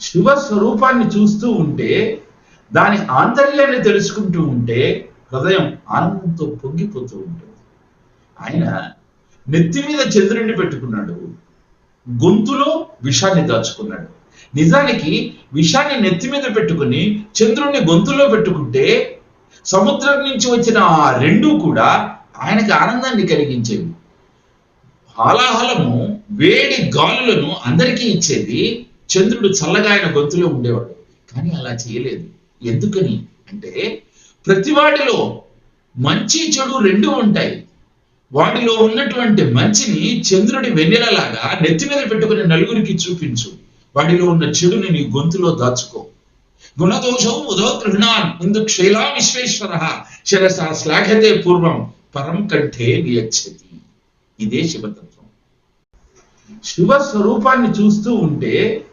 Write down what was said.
శివ స్వరూపాన్ని చూస్తూ ఉంటే దాని ఆంతర్యాన్ని తెలుసుకుంటూ ఉంటే హృదయం ఆనందంతో పొంగిపోతూ ఉంటుంది. ఆయన నెత్తి మీద చంద్రుడిని పెట్టుకున్నాడు. గొంతులో విషాన్ని దాచుకున్నాడు. నిజానికి విషాన్ని నెత్తి మీద పెట్టుకుని చంద్రుణ్ణి గొంతులో పెట్టుకుంటే సముద్రం నుంచి వచ్చిన ఆ రెండు కూడా ఆయనకి ఆనందాన్ని కలిగించేవి. హాలాహలము వేడి గాలులను అందరికీ ఇచ్చేది చంద్రుడు చల్లగా ఆయన గొంతులో ఉండేవాడు. కానీ అలా చేయలేదు. ఎందుకని అంటే ప్రతి వాటిలో మంచి చెడు రెండు ఉంటాయి. వాటిలో ఉన్నటువంటి మంచిని చంద్రుడి వెన్నెలలాగా నెత్తి మీద పెట్టుకుని నలుగురికి చూపించు. వాటిలో ఉన్న చెడుని నీ గొంతులో దాచుకో. గుణదోషం ఉదో గృహణాన్ ఇందు క్షైలా విశ్వేశ్వర శిరస శ్లాఘతే పూర్వం పరం కంఠే నియచ్చతి. ఇదే శివతత్వం. శివ స్వరూపాన్ని చూస్తూ ఉంటే